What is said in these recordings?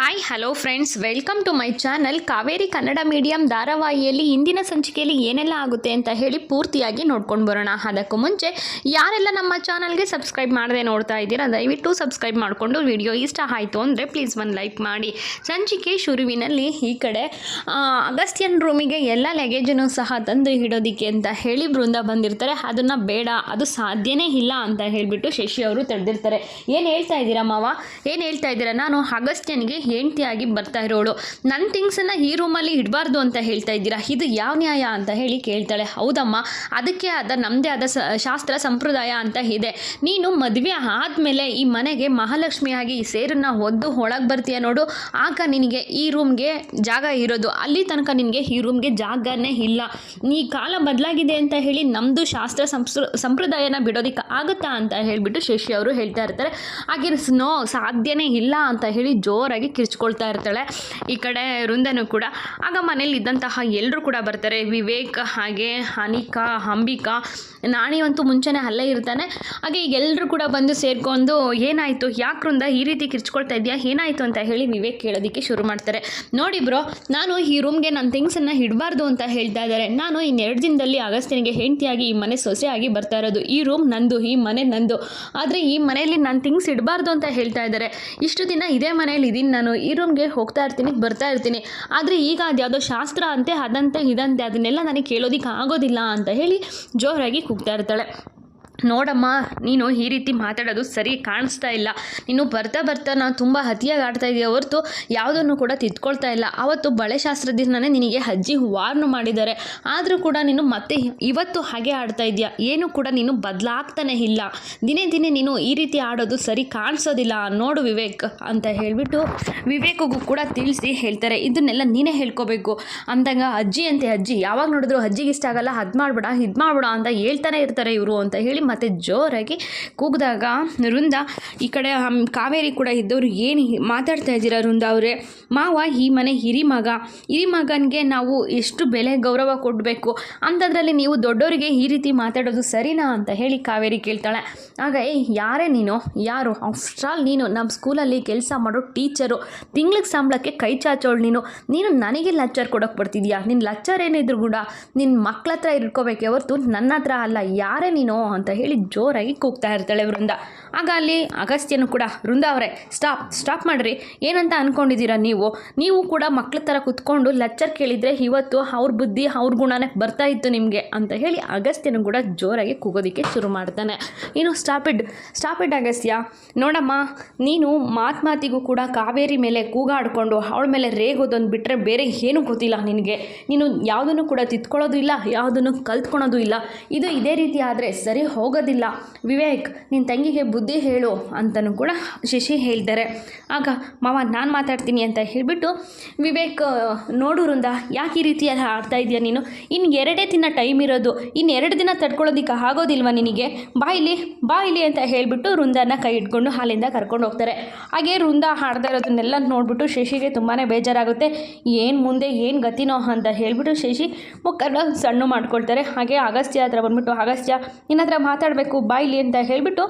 Hi hello friends welcome to my channel Kaveri Kannada medium ಧಾರಾವಾಹಿಯಲ್ಲಿ ಇಂದಿನ ಸಂಚಿಕೆಯಲ್ಲಿ ಏನೆಲ್ಲ ಆಗುತ್ತೆ ಅಂತ ಹೇಳಿ ಪೂರ್ತಿಯಾಗಿ ನೋಡ್ಕೊಂಡು ಬರೋಣ ಅದಕ್ಕೂ ಮುಂಚೆ ಯಾರೆಲ್ಲ ನಮ್ಮ ಚಾನಲ್ಗೆ ಸಬ್ಸ್ಕ್ರೈಬ್ ಮಾಡದೆ ನೋಡ್ತಾ ಇದ್ದೀರಾ ದಯವಿಟ್ಟು ಸಬ್ಸ್ಕ್ರೈಬ್ ಮಾಡಿಕೊಂಡು ವಿಡಿಯೋ ಇಷ್ಟ ಆಯಿತು ಅಂದರೆ ಪ್ಲೀಸ್ ಒಂದು ಲೈಕ್ ಮಾಡಿ ಸಂಚಿಕೆ ಶುರುವಿನಲ್ಲಿ ಈ ಕಡೆ ಅಗಸ್ತಿಯನ್ ರೂಮಿಗೆ ಎಲ್ಲ ಲಗೇಜನ್ನು ಸಹ ತಂದು ಇಡೋದಕ್ಕೆ ಅಂತ ಹೇಳಿ ಬೃಂದ ಬಂದಿರ್ತಾರೆ ಅದನ್ನು ಬೇಡ ಅದು ಸಾಧ್ಯನೇ ಇಲ್ಲ ಅಂತ ಹೇಳಿಬಿಟ್ಟು ಶಶಿ ಅವರು ತಡೆದಿರ್ತಾರೆ ಏನು ಹೇಳ್ತಾ ಇದ್ದೀರಾ ಮಾವ ಏನು ಹೇಳ್ತಾ ಇದ್ದೀರಾ ನಾನು ಅಗಸ್ತ್ಯನಿಗೆ ಹೆಂಡ್ತಿಯಾಗಿ ಬರ್ತಾ ಇರೋಳು. ನನ್ನ ಥಿಂಗ್ಸನ್ನು ಈ ರೂಮಲ್ಲಿ ಇಡಬಾರ್ದು ಅಂತ ಹೇಳ್ತಾ ಇದ್ದೀರಾ? ಇದು ಯಾವ ನ್ಯಾಯ ಅಂತ ಹೇಳಿ ಕೇಳ್ತಾಳೆ. ಹೌದಮ್ಮ, ಅದಕ್ಕೆ ಆದ ನಮ್ಮದೇ ಆದ ಶಾಸ್ತ್ರ ಸಂಪ್ರದಾಯ ಅಂತ ಇದೆ. ನೀನು ಮದುವೆ ಆದಮೇಲೆ ಈ ಮನೆಗೆ ಮಹಾಲಕ್ಷ್ಮಿಯಾಗಿ ಈ ಸೇರನ್ನ ಒದ್ದು ಒಳಗೆ ಬರ್ತೀಯ ನೋಡು. ಆಗ ನಿನಗೆ ಈ ರೂಮ್ಗೆ ಜಾಗ ಇರೋದು. ಅಲ್ಲಿ ತನಕ ನಿನಗೆ ಈ ರೂಮ್ಗೆ ಜಾಗನೇ ಇಲ್ಲ. ನೀ ಕಾಲ ಬದಲಾಗಿದೆ ಅಂತ ಹೇಳಿ ನಮ್ಮದು ಶಾಸ್ತ್ರ ಸಂಪ್ರದಾಯನ ಬಿಡೋದಕ್ಕೆ ಆಗುತ್ತಾ ಅಂತ ಹೇಳಿಬಿಟ್ಟು ಶಶಿ ಅವರು ಹೇಳ್ತಾ ಇರ್ತಾರೆ. ಹಾಗೆ ನೋ, ಸಾಧ್ಯನೇ ಇಲ್ಲ ಅಂತ ಹೇಳಿ ಜೋರಾಗಿ ಕಿರ್ಚ್ಕೊಳ್ತಾ ಇರ್ತಾಳೆ. ಈ ಕಡೆ ವೃಂದನು ಕೂಡ, ಆಗ ಮನೇಲಿ ಇದ್ದಂತಹ ಎಲ್ಲರೂ ಕೂಡ ಬರ್ತಾರೆ. ವಿವೇಕ್ ಹಾಗೆ ಅನಿಕಾ, ಅಂಬಿಕಾ ನಾಣಿವಂತೂ ಮುಂಚೆನೇ ಅಲ್ಲೇ ಇರ್ತಾನೆ. ಹಾಗೆ ಈಗ ಎಲ್ಲರೂ ಕೂಡ ಬಂದು ಸೇರ್ಕೊಂಡು, ಏನಾಯಿತು? ಯಾಕೆ ವೃಂದ ಈ ರೀತಿ ಕಿರ್ಚ್ಕೊಳ್ತಾ ಇದೆಯಾ? ಏನಾಯಿತು ಅಂತ ಹೇಳಿ ವಿವೇಕ್ ಕೇಳೋದಕ್ಕೆ ಶುರು ಮಾಡ್ತಾರೆ. ನೋಡಿ ಬ್ರೋ, ನಾನು ಈ ರೂಮ್ಗೆ ನನ್ನ ಥಿಂಗ್ಸನ್ನು ಇಡಬಾರ್ದು ಅಂತ ಹೇಳ್ತಾ ಇದ್ದಾರೆ. ನಾನು ಇನ್ನೆರಡು ದಿನದಲ್ಲಿ ಅಗಸ್ತ್ಯನಿಗೆ ಹೆಂಡತಿಯಾಗಿ, ಈ ಮನೆ ಸೊಸೆಯಾಗಿ ಬರ್ತಾ ಇರೋದು. ಈ ರೂಮ್ ನಂದು, ಈ ಮನೆ ನಂದು. ಆದರೆ ಈ ಮನೆಯಲ್ಲಿ ನನ್ನ ಥಿಂಗ್ಸ್ ಇಡಬಾರ್ದು ಅಂತ ಹೇಳ್ತಾ ಇದ್ದಾರೆ. ಇಷ್ಟು ದಿನ ಇದೇ ಮನೆಯಲ್ಲಿ ಇದ್ದೀನಿ ನಾನು ಈ ರೂಮ್ಗೆ ಹೋಗ್ತಾ ಇರ್ತೀನಿ, ಬರ್ತಾ ಇರ್ತೀನಿ. ಆದರೆ ಈಗ ಅದ್ಯಾವುದೋ ಶಾಸ್ತ್ರ ಅಂತೆ, ಅದಂತೆ, ಇದಂತೆ, ಅದನ್ನೆಲ್ಲ ನನಗೆ ಕೇಳೋದಕ್ಕೆ ಆಗೋದಿಲ್ಲ ಅಂತ ಹೇಳಿ ಜೋರಾಗಿ ಕೂಗ್ತಾ ಇರ್ತಾಳೆ. ನೋಡಮ್ಮ, ನೀನು ಈ ರೀತಿ ಮಾತಾಡೋದು ಸರಿ ಕಾಣಿಸ್ತಾ ಇಲ್ಲ. ನೀನು ಬರ್ತಾ ಬರ್ತಾ ನಾನು ತುಂಬ ಅತಿಯಾಗಿ ಆಡ್ತಾ ಇದೆಯಾ ಹೊರತು ಯಾವುದನ್ನು ಕೂಡ ತಿದ್ಕೊಳ್ತಾ ಇಲ್ಲ. ಅವತ್ತು ಬಳೆ ಶಾಸ್ತ್ರದಿಂದನೇ ನಿನಗೆ ಅಜ್ಜಿ ವಾರ್ನು ಮಾಡಿದ್ದಾರೆ. ಆದರೂ ಕೂಡ ನೀನು ಮತ್ತೆ ಇವತ್ತು ಹಾಗೆ ಆಡ್ತಾ ಇದೆಯಾ. ಏನು ಕೂಡ ನೀನು ಬದಲಾಗ್ತಾನೆ ಇಲ್ಲ. ದಿನೇ ದಿನೇ ನೀನು ಈ ರೀತಿ ಆಡೋದು ಸರಿ ಕಾಣಿಸೋದಿಲ್ಲ. ನೋಡು ವಿವೇಕ್ ಅಂತ ಹೇಳಿಬಿಟ್ಟು ವಿವೇಕಗೂ ಕೂಡ ತಿಳಿಸಿ ಹೇಳ್ತಾರೆ. ಇದನ್ನೆಲ್ಲ ನೀನೇ ಹೇಳ್ಕೋಬೇಕು. ಅಂದಾಗ ಅಜ್ಜಿ ಅಂತೆ ಅಜ್ಜಿ, ಯಾವಾಗ ನೋಡಿದ್ರು ಅಜ್ಜಿಗೆ ಇಷ್ಟ ಆಗಲ್ಲ, ಅದು ಮಾಡ್ಬೇಡ, ಇದು ಮಾಡ್ಬೇಡ ಅಂತ ಹೇಳ್ತಾನೆ ಇರ್ತಾರೆ ಇವರು ಅಂತ ಹೇಳಿ ಮತ್ತೆ ಜೋರಾಗಿ ಕೂಗಿದಾಗ ವೃಂದ ಈ ಕಡೆ ಕಾವೇರಿ ಕೂಡ ಇದ್ದವರು ಏನು ಮಾತಾಡ್ತಾ ಇದ್ದೀರಾ ವೃಂದ ಅವರೇ? ಮಾವ, ಈ ಮನೆ ಹಿರಿ ಮಗ ನಾವು ಎಷ್ಟು ಬೆಲೆ ಗೌರವ ಕೊಡಬೇಕು? ಅಂಥದ್ರಲ್ಲಿ ನೀವು ದೊಡ್ಡವರಿಗೆ ಈ ರೀತಿ ಮಾತಾಡೋದು ಸರಿನಾ ಅಂತ ಹೇಳಿ ಕಾವೇರಿ ಕೇಳ್ತಾಳೆ. ಆಗ, ಏ, ಯಾರೇ ನೀನು? ಯಾರು? ಆಲ್ ನೀನು ನಮ್ಮ ಸ್ಕೂಲಲ್ಲಿ ಕೆಲಸ ಮಾಡೋ ಟೀಚರು. ತಿಂಗ್ಳಿಗೆ ಸಂಬಳಕ್ಕೆ ಕೈ ಚಾಚೋಳು ನೀನು. ನೀನು ನನಗೆ ಲಚ್ಚರ್ ಕೊಡೋಕೆ ಬರ್ತಿದ್ಯಾ? ನಿನ್ನ ಲಚ್ಚರ್ ಏನಿದ್ರು ಕೂಡ ನಿನ್ನ ಮಕ್ಳ ಹತ್ರ ಇಟ್ಕೋಬೇಕೆ ಹೊರ್ತು ನನ್ನ ಹತ್ರ ಅಲ್ಲ. ಯಾರೇ ನೀನು? ಅಂತ ಹೇಳಿ ಜೋರಾಗಿ ಕೂಗ್ತಾ ಇರ್ತಾಳೆ ವೃಂದ. ಆಗ ಅಲ್ಲಿ ಅಗಸ್ತ್ಯನು ಕೂಡ, ವೃಂದ ಅವರೇ ಸ್ಟಾಪ್ ಸ್ಟಾಪ್ ಮಾಡಿರಿ. ಏನಂತ ಅಂದ್ಕೊಂಡಿದ್ದೀರಾ ನೀವು? ನೀವು ಕೂಡ ಮಕ್ಳ ಥರ ಕುತ್ಕೊಂಡು ಲೆಚ್ಚರ್ ಕೇಳಿದರೆ ಇವತ್ತು ಅವ್ರ ಬುದ್ಧಿ, ಅವ್ರ ಗುಣನೇ ಬರ್ತಾ ಇತ್ತು ನಿಮಗೆ ಅಂತ ಹೇಳಿ ಅಗಸ್ತ್ಯನು ಕೂಡ ಜೋರಾಗಿ ಕೂಗೋದಕ್ಕೆ ಶುರು ಮಾಡ್ತಾನೆ. ಇನ್ನು ಸ್ಟಾಪಿಡ್ ಸ್ಟಾಪಿಡ್ ಅಗಸ್ತ್ಯ. ನೋಡಮ್ಮ, ನೀನು ಮಾತ್ಮಾತಿಗೂ ಕೂಡ ಕಾವೇರಿ ಮೇಲೆ ಕೂಗಾಡ್ಕೊಂಡು ಅವಳ ಮೇಲೆ ರೇಗೋದೊಂದು ಬಿಟ್ಟರೆ ಬೇರೆ ಏನೂ ಗೊತ್ತಿಲ್ಲ ನಿನಗೆ. ನೀನು ಯಾವುದನ್ನು ಕೂಡ ತಿತ್ಕೊಳ್ಳೋದು ಇಲ್ಲ, ಯಾವುದನ್ನು ಕಲ್ತ್ಕೊಳೋದು ಇಲ್ಲ. ಇದು ಇದೇ ರೀತಿ ಆದರೆ ಸರಿ ಹೋಗೋದಿಲ್ಲ. ವಿವೇಕ್ ನಿನ್ನ ತಂಗಿಗೆ ಬುದ್ಧಿ ಹೇಳು ಅಂತಲೂ ಕೂಡ ಶಶಿ ಹೇಳ್ತಾರೆ. ಆಗ ಮಾವ, ನಾನು ಮಾತಾಡ್ತೀನಿ ಅಂತ ಹೇಳಿಬಿಟ್ಟು ವಿವೇಕ್ ನೋಡೋರಿಂದ ಯಾಕೆ ಈ ರೀತಿ ಆಡ್ತಾ ಇದೆಯಾ ನೀನು? ಇನ್ನು ಎರಡೇ ದಿನ ಟೈಮ್ ಇರೋದು. ಇನ್ನು ಎರಡು ದಿನ ತಡ್ಕೊಳ್ಳೋದಕ್ಕೆ ಆಗೋದಿಲ್ವ ನಿನಗೆ? ಬಾಯಿಲಿ ಇಲ್ಲಿ, ಬಾ ಇಲ್ಲಿ ಅಂತ ಹೇಳಿಬಿಟ್ಟು ವೃಂದನ ಕೈ ಇಟ್ಕೊಂಡು ಹಾಲಿಂದ ಕರ್ಕೊಂಡು ಹೋಗ್ತಾರೆ. ಹಾಗೆ ವೃಂದ ಹಾಡ್ತಾ ಇರೋದನ್ನೆಲ್ಲ ನೋಡಿಬಿಟ್ಟು ಶಶಿಗೆ ತುಂಬಾ ಬೇಜಾರಾಗುತ್ತೆ. ಏನು ಮುಂದೆ, ಏನು ಗತಿನೋ ಅಂತ ಹೇಳಿಬಿಟ್ಟು ಶಶಿ ಮುಖನ ಸಣ್ಣ ಮಾಡ್ಕೊಳ್ತಾರೆ. ಹಾಗೆ ಅಗಸ್ತ್ಯ ಹತ್ರ ಬಂದ್ಬಿಟ್ಟು, ಅಗಸ್ತ್ಯ, ನಿನ್ನ ಹತ್ರ ಮಾತಾಡಬೇಕು ಬಾಯ್ಲಿ ಅಂತ ಹೇಳಿಬಿಟ್ಟು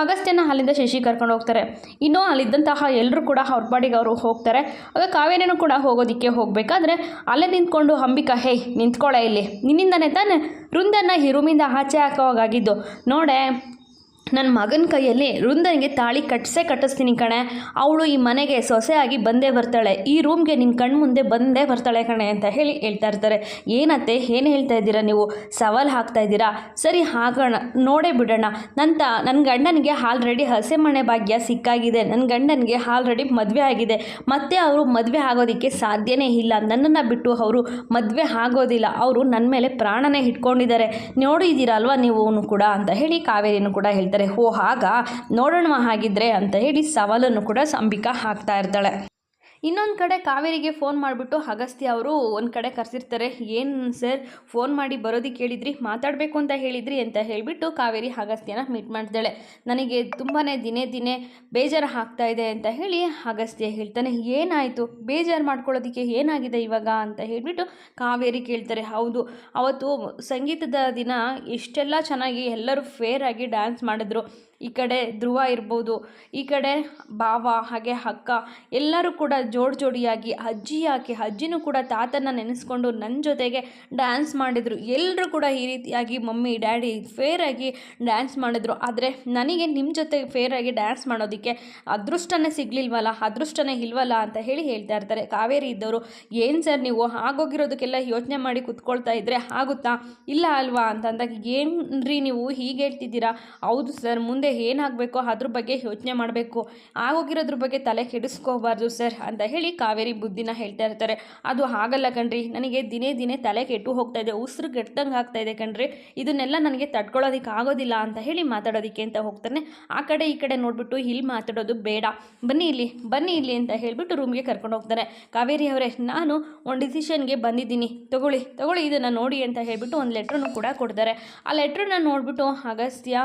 ಅಗಸ್ತ್ಯನ ಅಲ್ಲಿಂದ ಶಶಿ ಕರ್ಕೊಂಡು ಹೋಗ್ತಾರೆ. ಇನ್ನೂ ಅಲ್ಲಿದ್ದಂತಹ ಎಲ್ಲರೂ ಕೂಡ ಅವ್ರ ಪಾಡಿಗೆ ಅವರು ಹೋಗ್ತಾರೆ. ಆಗ ಕಾವೇರಿನೂ ಕೂಡ ಹೋಗೋದಕ್ಕೆ ಹೋಗಬೇಕಾದ್ರೆ, ಅಲ್ಲೇ ನಿಂತ್ಕೊಂಡು ಅಂಬಿಕಾ, ಹೇ ನಿಂತ್ಕೊಳ್ಳೆ ಇಲ್ಲಿ. ನಿನ್ನಿಂದನೇ ತಾನೆ ವೃಂದನ ಹಿರುಮಿಂದ ರೂಮಿಂದ ಆಚೆ ಹಾಕೋವಾಗಿದ್ದು ನೋಡೆ ನನ್ನ ಮಗನ ಕೈಯಲ್ಲಿ ವೃಂದನಿಗೆ ತಾಳಿ ಕಟ್ಟಿಸೇ ಕಟ್ಟಿಸ್ತೀನಿ ಕಣೆ. ಅವಳು ಈ ಮನೆಗೆ ಸೊಸೆಯಾಗಿ ಬಂದೇ ಬರ್ತಾಳೆ. ಈ ರೂಮ್ಗೆ ನಿನ್ನ ಕಣ್ಣು ಮುಂದೆ ಬಂದೇ ಬರ್ತಾಳೆ ಕಣೆ ಅಂತ ಹೇಳಿ ಹೇಳ್ತಾ ಇರ್ತಾರೆ. ಏನತ್ತೆ? ಏನು ಹೇಳ್ತಾ ಇದ್ದೀರಾ ನೀವು? ಸವಾಲು ಹಾಕ್ತಾ ಇದ್ದೀರಾ? ಸರಿ ಹಾಕೋಣ ನೋಡೇ ಬಿಡೋಣ. ನಂತ ನನ್ನ ಗಂಡನಿಗೆ ಆಲ್ರೆಡಿ ಹಸೆ ಮನೆ ಭಾಗ್ಯ ಸಿಕ್ಕಾಗಿದೆ. ನನ್ನ ಗಂಡನಿಗೆ ಆಲ್ರೆಡಿ ಮದುವೆ ಆಗಿದೆ. ಮತ್ತೆ ಅವರು ಮದುವೆ ಆಗೋದಕ್ಕೆ ಸಾಧ್ಯನೇ ಇಲ್ಲ. ನನ್ನನ್ನು ಬಿಟ್ಟು ಅವರು ಮದುವೆ ಆಗೋದಿಲ್ಲ. ಅವರು ನನ್ನ ಮೇಲೆ ಪ್ರಾಣನೇ ಇಟ್ಕೊಂಡಿದ್ದಾರೆ. ನೋಡಿದ್ದೀರಲ್ವ ನೀವು ಕೂಡ ಅಂತ ಹೇಳಿ ಕಾವೇರಿನೂ ಕೂಡ ಹೇಳ್ತಾರೆ. ಓ ಆಗ ನೋಡೋಣ ಹಾಗಿದ್ರೆ ಅಂತ ಹೇಳಿ ಸವಾಲನ್ನು ಕೂಡ ಅಂಬಿಕಾ ಹಾಕ್ತಾ ಇರ್ತಾಳೆ. ಇನ್ನೊಂದು ಕಡೆ ಕಾವೇರಿಗೆ ಫೋನ್ ಮಾಡಿಬಿಟ್ಟು ಅಗಸ್ತ್ಯ ಅವರು ಒಂದು ಕಡೆ ಕರೆಸಿರ್ತಾರೆ. ಏನು ಸರ್ ಫೋನ್ ಮಾಡಿ ಬರೋದಕ್ಕೆ ಹೇಳಿದ್ರಿ? ಮಾತಾಡಬೇಕು ಅಂತ ಹೇಳಿದ್ರಿ ಅಂತ ಹೇಳಿಬಿಟ್ಟು ಕಾವೇರಿ ಅಗಸ್ತ್ಯನ ಮೀಟ್ ಮಾಡ್ತಾಳೆ. ನನಗೆ ತುಂಬಾ ದಿನೇ ದಿನೇ ಬೇಜಾರು ಆಗ್ತಾ ಇದೆ ಅಂತ ಹೇಳಿ ಅಗಸ್ತ್ಯ ಹೇಳ್ತಾನೆ, ಏನಾಯಿತು? ಬೇಜಾರು ಮಾಡ್ಕೊಳ್ಳೋದಕ್ಕೆ ಏನಾಗಿದೆ ಇವಾಗ? ಅಂತ ಹೇಳಿಬಿಟ್ಟು ಕಾವೇರಿ ಕೇಳ್ತಾರೆ. ಹೌದು, ಅವತ್ತು ಸಂಗೀತದ ದಿನ ಇಷ್ಟೆಲ್ಲ ಚೆನ್ನಾಗಿ ಎಲ್ಲರೂ ಫೇರಾಗಿ ಡ್ಯಾನ್ಸ್ ಮಾಡಿದ್ರು. ಈ ಕಡೆ ಧ್ರುವ ಇರ್ಬೋದು, ಈ ಕಡೆ ಭಾವ, ಹಾಗೆ ಅಕ್ಕ, ಎಲ್ಲರೂ ಕೂಡ ಜೋಡಿ ಜೋಡಿಯಾಗಿ ಅಜ್ಜಿ ಯಾಕೆ, ಅಜ್ಜಿನೂ ಕೂಡ ತಾತನ ನೆನೆಸ್ಕೊಂಡು ನನ್ನ ಜೊತೆಗೆ ಡ್ಯಾನ್ಸ್ ಮಾಡಿದರು. ಎಲ್ಲರೂ ಕೂಡ ಈ ರೀತಿಯಾಗಿ ಮಮ್ಮಿ, ಡ್ಯಾಡಿ ಫೇರಾಗಿ ಡ್ಯಾನ್ಸ್ ಮಾಡಿದ್ರು. ಆದರೆ ನನಗೆ ನಿಮ್ಮ ಜೊತೆ ಫೇರಾಗಿ ಡ್ಯಾನ್ಸ್ ಮಾಡೋದಕ್ಕೆ ಅದೃಷ್ಟನೇ ಸಿಗ್ಲಿಲ್ವಲ್ಲ, ಅದೃಷ್ಟನೇ ಇಲ್ವಲ್ಲ ಅಂತ ಹೇಳಿ ಹೇಳ್ತಾ ಇರ್ತಾರೆ. ಕಾವೇರಿ ಇದ್ದವರು, ಏನು ಸರ್ ನೀವು ಆಗೋಗಿರೋದಕ್ಕೆಲ್ಲ ಯೋಚನೆ ಮಾಡಿ ಕುತ್ಕೊಳ್ತಾ ಇದ್ದರೆ ಆಗುತ್ತಾ? ಇಲ್ಲ ಅಲ್ವಾ? ಅಂತಂದಾಗ ರೀ ನೀವು ಹೀಗೆ ಹೇಳ್ತಿದ್ದೀರಾ? ಹೌದು ಸರ್ ಮುಂದೆ ಏನಾಗಬೇಕೋ ಅದ್ರ ಬಗ್ಗೆ ಯೋಚನೆ ಮಾಡಬೇಕು. ಆಗೋಗಿರೋದ್ರ ಬಗ್ಗೆ ತಲೆ ಕೆಡಿಸ್ಕೋಬಾರ್ದು ಸರ್ ಅಂತ ಹೇಳಿ ಕಾವೇರಿ ಬುದ್ಧಿನ ಹೇಳ್ತಾ ಇರ್ತಾರೆ. ಅದು ಆಗಲ್ಲ ಕಣ್ರಿ. ನನಗೆ ದಿನೇ ದಿನೇ ತಲೆ ಕೆಟ್ಟು ಹೋಗ್ತಾ ಇದೆ, ಉಸಿರು ಕೆಟ್ಟಂಗೆ ಆಗ್ತಾ ಇದೆ ಕಣ್ರಿ. ಇದನ್ನೆಲ್ಲ ನನಗೆ ತಡ್ಕೊಳ್ಳೋದಕ್ಕೆ ಆಗೋದಿಲ್ಲ ಅಂತ ಹೇಳಿ ಮಾತಾಡೋದಕ್ಕೆ ಅಂತ ಹೋಗ್ತಾನೆ. ಆ ಕಡೆ ಈ ಕಡೆ ನೋಡ್ಬಿಟ್ಟು ಇಲ್ಲಿ ಮಾತಾಡೋದು ಬೇಡ. ಬನ್ನಿ ಇಲ್ಲಿ ಬನ್ನಿ ಇಲ್ಲಿ ಅಂತ ಹೇಳಿಬಿಟ್ಟು ರೂಮ್ಗೆ ಕರ್ಕೊಂಡು ಹೋಗ್ತಾನೆ. ಕಾವೇರಿ ಅವರೇ, ನಾನು ಒಂದು ಡಿಸಿಷನ್ಗೆ ಬಂದಿದ್ದೀನಿ. ತಗೊಳ್ಳಿ ತಗೊಳ್ಳಿ ಇದನ್ನು ನೋಡಿ ಅಂತ ಹೇಳಿಬಿಟ್ಟು ಒಂದು ಲೆಟ್ರನ್ನು ಕೂಡ ಕೊಡ್ತಾರೆ. ಆ ಲೆಟ್ರನ್ನ ನೋಡಿಬಿಟ್ಟು ಅಗಸ್ತ್ಯ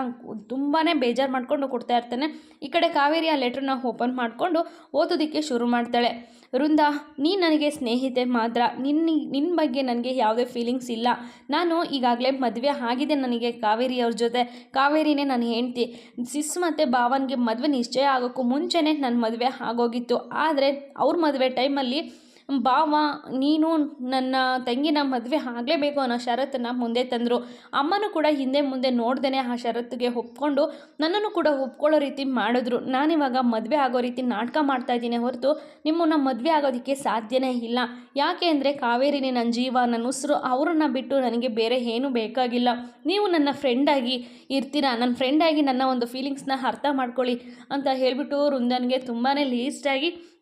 ತುಂಬಾ ಬೇಜಾರು ಮಾಡ್ಕೊಂಡು ಕೊಡ್ತಾ ಇರ್ತಾನೆ. ಈ ಕಡೆ ಕಾವೇರಿ ಆ ಲೆಟ್ರನ್ನ ಓಪನ್ ಮಾಡಿಕೊಂಡು ಓದೋದಕ್ಕೆ ಶುರು ಮಾಡ್ತಾಳೆ. ವೃಂದ ನೀ ನನಗೆ ಸ್ನೇಹಿತೆ ಮಾತ್ರ. ನಿನ್ನ ನಿನ್ನ ಬಗ್ಗೆ ನನಗೆ ಯಾವುದೇ ಫೀಲಿಂಗ್ಸ್ ಇಲ್ಲ. ನಾನು ಈಗಾಗಲೇ ಮದುವೆ ಆಗಿದೆ ನನಗೆ ಕಾವೇರಿ ಅವ್ರ ಜೊತೆ. ಕಾವೇರಿನೇ ನಾನು ಹೆಂಡ್ತಿ. ಸಿಸ್ ಮತ್ತು ಭಾವನ್ಗೆ ಮದುವೆ ನಿಶ್ಚಯ ಆಗೋಕ್ಕೂ ಮುಂಚೆನೇ ನನ್ನ ಮದುವೆ ಆಗೋಗಿತ್ತು. ಆದರೆ ಅವ್ರ ಮದುವೆ ಟೈಮಲ್ಲಿ ಭಾವ ನೀನು ನನ್ನ ತಂಗಿನ ಮದುವೆ ಆಗಲೇಬೇಕು ಅನ್ನೋ ಷರತ್ತನ್ನು ಮುಂದೆ ತಂದರು. ಅಮ್ಮನೂ ಕೂಡ ಹಿಂದೆ ಮುಂದೆ ನೋಡ್ದೇ ಆ ಷರತ್ತಿಗೆ ಒಪ್ಕೊಂಡು ನನ್ನನ್ನು ಕೂಡ ಒಪ್ಕೊಳ್ಳೋ ರೀತಿ ಮಾಡಿದ್ರು. ನಾನಿವಾಗ ಮದುವೆ ಆಗೋ ರೀತಿ ನಾಟಕ ಮಾಡ್ತಾ ಇದ್ದೀನಿ ಹೊರತು ನಿಮ್ಮನ್ನು ಮದುವೆ ಆಗೋದಕ್ಕೆ ಸಾಧ್ಯನೇ ಇಲ್ಲ. ಯಾಕೆ ಅಂದರೆ ಕಾವೇರಿನೇ ನನ್ನ ಜೀವ, ನನ್ನ ಉಸಿರು, ಅವರನ್ನು ಬಿಟ್ಟು ನನಗೆ ಬೇರೆ ಏನೂ ಬೇಕಾಗಿಲ್ಲ. ನೀವು ನನ್ನ ಫ್ರೆಂಡಾಗಿ ಇರ್ತೀರಾ? ನನ್ನ ಫ್ರೆಂಡಾಗಿ ನನ್ನ ಒಂದು ಫೀಲಿಂಗ್ಸ್ನ ಅರ್ಥ ಮಾಡ್ಕೊಳ್ಳಿ ಅಂತ ಹೇಳಿಬಿಟ್ಟು ವೃಂದನ್ಗೆ ತುಂಬಾ ಲೀಸ್ಟಾಗಿ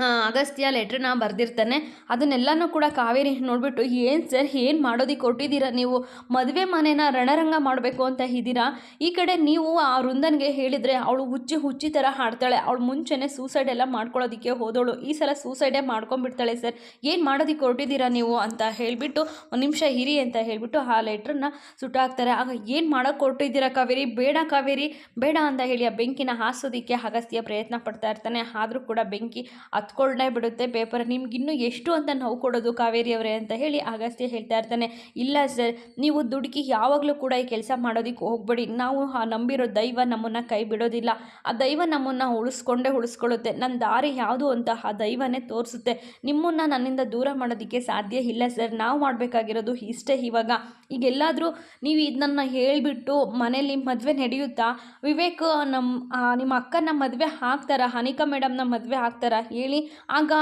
ಅಗಸ್ತ್ಯ ಲೆಟ್ರನ್ನ ಬರೆದಿರ್ತಾನೆ. ಅದನ್ನೆಲ್ಲನೂ ಕೂಡ ಕಾವೇರಿ ನೋಡಿಬಿಟ್ಟು, ಏನು ಸರ್, ಏನು ಮಾಡೋದಕ್ಕೆ ಕೊಟ್ಟಿದ್ದೀರಾ ನೀವು? ಮದುವೆ ಮನೇನ ರಣರಂಗ ಮಾಡಬೇಕು ಅಂತ ಇದ್ದೀರಾ ಈ ಕಡೆ ನೀವು ಆ ವೃಂದನ್ಗೆ ಹೇಳಿದರೆ ಅವಳು ಹುಚ್ಚಿ ಹುಚ್ಚಿ ಥರ ಹಾಡ್ತಾಳೆ. ಅವಳು ಮುಂಚೆನೇ ಸೂಸೈಡ್ ಎಲ್ಲ ಮಾಡ್ಕೊಳ್ಳೋದಕ್ಕೆ ಹೋದವಳು ಈ ಸಲ ಸೂಸೈಡೇ ಮಾಡ್ಕೊಂಬಿಡ್ತಾಳೆ ಸರ್. ಏನು ಮಾಡೋದಕ್ಕೆ ಕೊಟ್ಟಿದ್ದೀರಾ ನೀವು? ಅಂತ ಹೇಳಿಬಿಟ್ಟು, ಒಂದು ನಿಮಿಷ ಹಿರಿ ಅಂತ ಹೇಳಿಬಿಟ್ಟು ಆ ಲೆಟ್ರನ್ನ ಸುಟ್ಟಾಕ್ತಾರೆ. ಆಗ, ಏನು ಮಾಡೋಕ್ಕೆ ಕೊಟ್ಟಿದ್ದೀರಾ ಕಾವೇರಿ? ಬೇಡ ಕಾವೇರಿ. ಬೇಡ ಅಂತ ಹೇಳಿ ಆ ಬೆಂಕಿನ ಹಾಸೋದಕ್ಕೆ ಅಗಸ್ತ್ಯ ಪ್ರಯತ್ನ ಪಡ್ತಾ ಇರ್ತಾನೆ. ಆದರೂ ಕೂಡ ಬೆಂಕಿ ಹತ್ಕೊಳ್ಳೇ ಬಿಡುತ್ತೆ ಪೇಪರ್ ನಿಮ್ಗಿನ್ನೂ ಎಷ್ಟು ಅಂತ ನಾವು ಕೊಡೋದು ಕಾವೇರಿ ಅವರೇ ಅಂತ ಹೇಳಿ ಅಗಸ್ತ್ಯ ಹೇಳ್ತಾ ಇರ್ತಾನೆ. ಇಲ್ಲ ಸರ್ ನೀವು ದುಡುಕಿ ಯಾವಾಗಲೂ ಕೂಡ ಈ ಕೆಲಸ ಮಾಡೋದಕ್ಕೆ ಹೋಗ್ಬೇಡಿ. ನಾವು ನಂಬಿರೋ ದೈವ ನಮ್ಮನ್ನು ಕೈ ಬಿಡೋದಿಲ್ಲ. ಆ ದೈವ ನಮ್ಮನ್ನು ಉಳಿಸ್ಕೊಂಡೇ ಉಳಿಸ್ಕೊಳ್ಳುತ್ತೆ. ನನ್ನ ದಾರಿ ಯಾವುದು ಅಂತ ಆ ದೈವನೇ ತೋರಿಸುತ್ತೆ. ನಿಮ್ಮನ್ನು ನನ್ನಿಂದ ದೂರ ಮಾಡೋದಕ್ಕೆ ಸಾಧ್ಯ ಇಲ್ಲ ಸರ್ ನಾವು ಮಾಡಬೇಕಾಗಿರೋದು ಇಷ್ಟೇ ಇವಾಗ. ಈಗೆಲ್ಲಾದರೂ ನೀವು ಇದನ್ನ ಹೇಳಿಬಿಟ್ಟು ಮನೇಲಿ ಮದುವೆ ನಡೆಯುತ್ತಾ? ವಿವೇಕ್ ನಮ್ಮ ನಿಮ್ಮ ಅಕ್ಕನ ಮದುವೆ ಹಾಕ್ತಾರ ಹನಿಕಾ ಮೇಡಮ್ನ ಮದುವೆ ಹಾಕ್ತಾರ ಹೇಳಿ. ಆಗ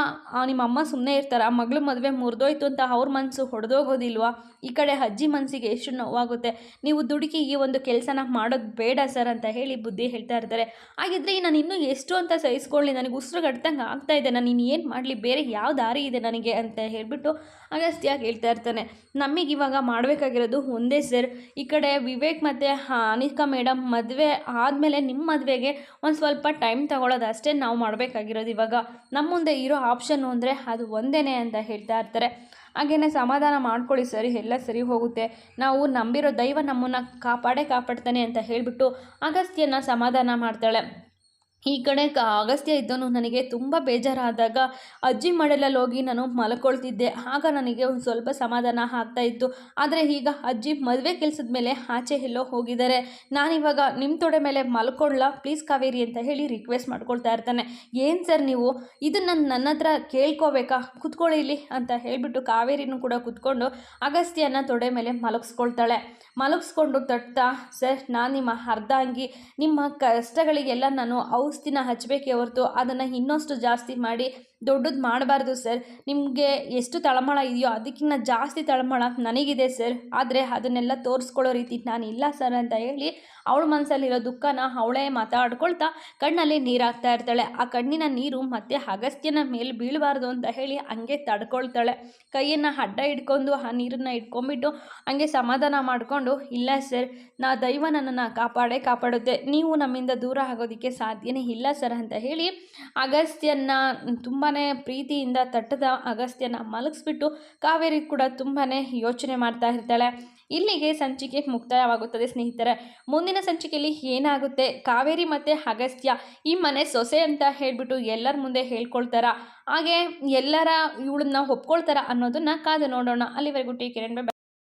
ನಿಮ್ಮ ಅಮ್ಮ ಸುಮ್ಮನೆ ಇರ್ತಾರ? ಮಗಳು ಮದುವೆ ಮುರಿದೋಯ್ತು ಅಂತ ಅವ್ರ ಮನಸ್ಸು ಹೊಡೆದೋಗೋದಿಲ್ವಾ? ಈ ಕಡೆ ಅಜ್ಜಿ ಮನಸ್ಸಿಗೆ ಎಷ್ಟು ನೋವಾಗುತ್ತೆ. ನೀವು ದುಡುಕಿ ಈ ಒಂದು ಕೆಲಸನ ಮಾಡೋದು ಬೇಡ ಸರ್ ಅಂತ ಹೇಳಿ ಬುದ್ಧಿ ಹೇಳ್ತಾ ಇರ್ತಾರೆ. ಹಾಗಿದ್ರೆ ನಾನು ಇನ್ನೂ ಎಷ್ಟು ಅಂತ ಸಹಿಸ್ಕೊಳ್ಳಿ. ನನಗೆ ಉಸಿರು ಕಟ್ತಂಗೆ ಆಗ್ತಾ ಇದೆ. ನಾನು ಇನ್ನು ಏನು ಮಾಡಲಿ? ಬೇರೆ ಯಾವ ದಾರಿ ಇದೆ ನನಗೆ ಅಂತ ಹೇಳಿಬಿಟ್ಟು ಅಗಸ್ತಿಯಾಗಿ ಹೇಳ್ತಾ ಇರ್ತಾನೆ. ನಮಗೆ ಇವಾಗ ಮಾಡಬೇಕಾಗಿರೋದು ಒಂದೇ ಸರ್. ಈ ಕಡೆ ವಿವೇಕ್ ಮತ್ತು ಅನಿಕಾ ಮೇಡಮ್ ಮದುವೆ ಆದಮೇಲೆ ನಿಮ್ಮ ಮದುವೆಗೆ ಒಂದು ಸ್ವಲ್ಪ ಟೈಮ್ ತಗೊಳ್ಳೋದು ಅಷ್ಟೇ ನಾವು ಮಾಡಬೇಕಾಗಿರೋದು ಇವಾಗ. ನಮ್ಮ ಮುಂದೆ ಇರೋ ಆಪ್ಷನ್ನು ಅಂದರೆ ಅದು ಒಂದೇ ಅಂತ ಹೇಳ್ತಾ ಇರ್ತಾರೆ. ಹಾಗೇನೆ ಸಮಾಧಾನ ಮಾಡ್ಕೊಳ್ಳಿ, ಸರಿ, ಎಲ್ಲ ಸರಿ ಹೋಗುತ್ತೆ. ನಾವು ನಂಬಿರೋ ದೈವ ನಮ್ಮನ್ನು ಕಾಪಾಡೇ ಕಾಪಾಡ್ತಾನೆ ಅಂತ ಹೇಳಿಬಿಟ್ಟು ಅಗಸ್ತ್ಯನ ಸಮಾಧಾನ ಮಾಡ್ತಾಳೆ. ಈ ಕಡೆ ಕ ಅಗಸ್ತ್ಯ ಇದ್ದನು. ನನಗೆ ತುಂಬ ಬೇಜಾರಾದಾಗ ಅಜ್ಜಿ ಮಡಲಲ್ಲಿ ಹೋಗಿ ನಾನು ಮಲ್ಕೊಳ್ತಿದ್ದೆ. ಆಗ ನನಗೆ ಒಂದು ಸ್ವಲ್ಪ ಸಮಾಧಾನ ಆಗ್ತಾ ಇತ್ತು. ಆದರೆ ಈಗ ಅಜ್ಜಿ ಮದುವೆ ಕೆಲಸದ ಮೇಲೆ ಆಚೆ ಎಲ್ಲೋ ಹೋಗಿದ್ದಾರೆ. ನಾನಿವಾಗ ನಿಮ್ಮ ತೊಡೆ ಮೇಲೆ ಮಲ್ಕೊಳ್ಳ ಪ್ಲೀಸ್ ಕಾವೇರಿ ಅಂತ ಹೇಳಿ ರಿಕ್ವೆಸ್ಟ್ ಮಾಡ್ಕೊಳ್ತಾ ಇರ್ತಾನೆ. ಏನು ಸರ್ ನೀವು? ಇದನ್ನು ನನ್ನ ಹತ್ರ ಕೇಳ್ಕೋಬೇಕಾ? ಕುತ್ಕೊಳ್ಳಿ ಅಂತ ಹೇಳಿಬಿಟ್ಟು ಕಾವೇರಿನೂ ಕೂಡ ಕುತ್ಕೊಂಡು ಅಗಸ್ತ್ಯನ ತೊಡೆ ಮೇಲೆ ಮಲಗಿಸ್ಕೊಳ್ತಾಳೆ. ಮಲಗಿಸ್ಕೊಂಡು ತಟ್ತಾ, ಸರ್, ನಾನು ನಿಮ್ಮ ಅರ್ಧಾಂಗಿ, ನಿಮ್ಮ ಕಷ್ಟಗಳಿಗೆಲ್ಲ ನಾನು ಔಷಧಿನ ಹಚ್ಚಬೇಕೇ ಹೊರತು ಅದನ್ನು ಇನ್ನಷ್ಟು ಜಾಸ್ತಿ ಮಾಡಿ ದೊಡ್ಡದು ಮಾಡಬಾರ್ದು ಸರ್. ನಿಮಗೆ ಎಷ್ಟು ತಳಮಳ ಇದೆಯೋ ಅದಕ್ಕಿಂತ ಜಾಸ್ತಿ ತಳಮಳ ನನಗಿದೆ ಸರ್. ಆದರೆ ಅದನ್ನೆಲ್ಲ ತೋರಿಸ್ಕೊಳ್ಳೋ ರೀತಿ ನಾನು ಇಲ್ಲ ಸರ್ ಅಂತ ಹೇಳಿ ಅವಳ ಮನಸ್ಸಲ್ಲಿರೋ ದುಃಖನ ಅವಳೇ ಮಾತಾಡ್ಕೊಳ್ತಾ ಕಣ್ಣಲ್ಲಿ ನೀರಾಗ್ತಾ ಇರ್ತಾಳೆ. ಆ ಕಣ್ಣಿನ ನೀರು ಮತ್ತೆ ಅಗಸ್ತ್ಯನ ಮೇಲೆ ಬೀಳಬಾರ್ದು ಅಂತ ಹೇಳಿ ಹಂಗೆ ತಡ್ಕೊಳ್ತಾಳೆ. ಕೈಯನ್ನು ಅಡ್ಡ ಹಿಡ್ಕೊಂಡು ಆ ನೀರನ್ನು ಇಟ್ಕೊಂಡ್ಬಿಟ್ಟು ಹಂಗೆ ಸಮಾಧಾನ ಮಾಡಿಕೊಂಡು, ಇಲ್ಲ ಸರ್, ನಾ ದೈವ ನನ್ನನ್ನು ಕಾಪಾಡೇ ಕಾಪಾಡುತ್ತೆ. ನೀವು ನಮ್ಮಿಂದ ದೂರ ಆಗೋದಕ್ಕೆ ಸಾಧ್ಯನೇ ಇಲ್ಲ ಸರ್ ಅಂತ ಹೇಳಿ ಅಗಸ್ತ್ಯನ ತುಂಬಾ ಪ್ರೀತಿಯಿಂದ ತಟ್ಟದ ಅಗಸ್ತ್ಯನ ಮಲಗಿಸ್ಬಿಟ್ಟು ಕಾವೇರಿ ಕೂಡ ತುಂಬಾ ಯೋಚನೆ ಮಾಡ್ತಾ ಇರ್ತಾಳೆ. ಇಲ್ಲಿಗೆ ಸಂಚಿಕೆ ಮುಕ್ತಾಯವಾಗುತ್ತದೆ ಸ್ನೇಹಿತರೆ. ಮುಂದಿನ ಸಂಚಿಕೆಯಲ್ಲಿ ಏನಾಗುತ್ತೆ? ಕಾವೇರಿ ಮತ್ತು ಅಗಸ್ತ್ಯ ಈ ಮನೆ ಸೊಸೆ ಅಂತ ಹೇಳಿಬಿಟ್ಟು ಎಲ್ಲರ ಮುಂದೆ ಹೇಳ್ಕೊಳ್ತಾರ? ಹಾಗೆ ಎಲ್ಲರ ಇವಳನ್ನ ಒಪ್ಕೊಳ್ತಾರ ಅನ್ನೋದನ್ನ ಕಾದು ನೋಡೋಣ. ಅಲ್ಲಿವರೆಗೂ ಟೇಕ್